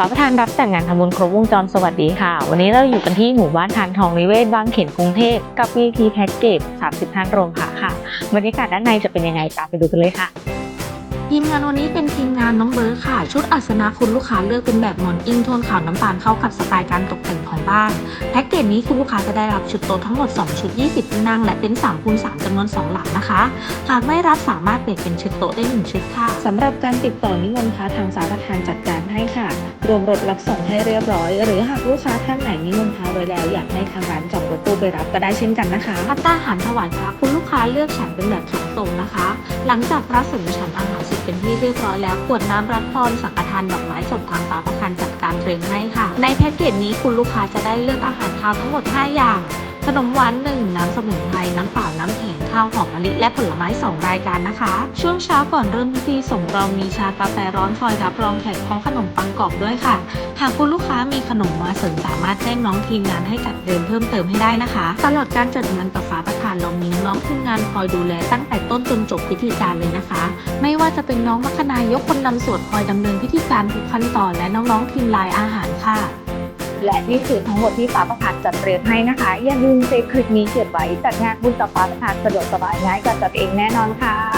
ฟ้าประธานรับแต่งงานทำบุญครบวงจรสวัสดีค่ะ วันนี้เราอยู่กันที่หมู่บ้านทานทองนิเวศบางเขนกรุงเทพกับ VIP แพ็กเกจ 30 ท่านรวมค่ะค่ะบรรยากาศด้านในจะเป็นยังไงตามไปดูกันเลยค่ะ ทีมงานวันนี้เป็นทีมงาน ชุดอัศนะคุณลูกค้าเลือกเป็นแบบหมอนอิงโทนขาวน้ำตาลเข้ากับสไตล์การตกแต่งของบ้าน แพ็กเกจนี้คุณลูกค้าจะได้รับชุดโต๊ะทั้งหมด 2 ชุด 20ที่นั่งและเต็นท์3คูณ3จำนวน 2 หลังนะคะ หากไม่รับสามารถเปลี่ยนเป็นชุดโต๊ะได้ 1 ชุดค่ะสำหรับการติดต่อนิมนต์พระทางสารทานจัดการให้ค่ะ รวมรถรับส่งให้เรียบร้อย หรือหากลูกค้าท่านไหนนิมนต์พระไว้แล้วอยากให้ทางร้านจองรถตู้ไปรับก็ได้เช่นกันนะคะพัตตาหารถวายพระคุณลูกค้าเลือกฉันเป็นแบบฉันทรงนะคะ หลังจากพระสงฆ์ฉันอาหารเสร็จ เป็นที่เรียบร้อยแล้วขวดน้ำรัดพรสังฆทานดอกไม้สดทางฟ้าประทานจัดการเตรียมให้ค่ะ ในแพ็กเกจนี้คุณลูกค้าจะได้เลือกอาหารคาวทั้งหมด 5 อย่าง ขนมหวานหนึ่งน้ำสมุนไพรน้ำเปล่าน้ำแข็งข้าวหอมมะลิและผลไม้ 2 รายการนะคะ ช่วงเช้าก่อนเริ่มพิธีส่งเรามีชากาแฟร้อนคอยรับรองแขกพร้อมขนมปังกรอบด้วยค่ะ หากคุณลูกค้ามีขนมมาเสริมสามารถแจ้งน้องทีมงานให้จัดเตรียมเพิ่มเติมให้ได้นะคะ ตลอดการจัดงานกับฟ้าประธานเรามีน้องทีมงานคอยดูแลตั้งแต่ต้นจนจบพิธีการเลยนะคะ ไม่ว่าจะเป็นน้องมัคคณายกคนนำสวดคอยดำเนินพิธีการทุกขั้นตอนและน้องๆทีมลายอาหารค่ะ และนี่คือทั้งหมดที่ฟ้าประธานจัดเตรียมให้นะคะ อย่าลืมเซฟคลิปนี้เก็บไว้จัดงานบุญกับฟ้าประธานสะดวกสบายง่ายกว่าจัดเองแน่นอนค่ะ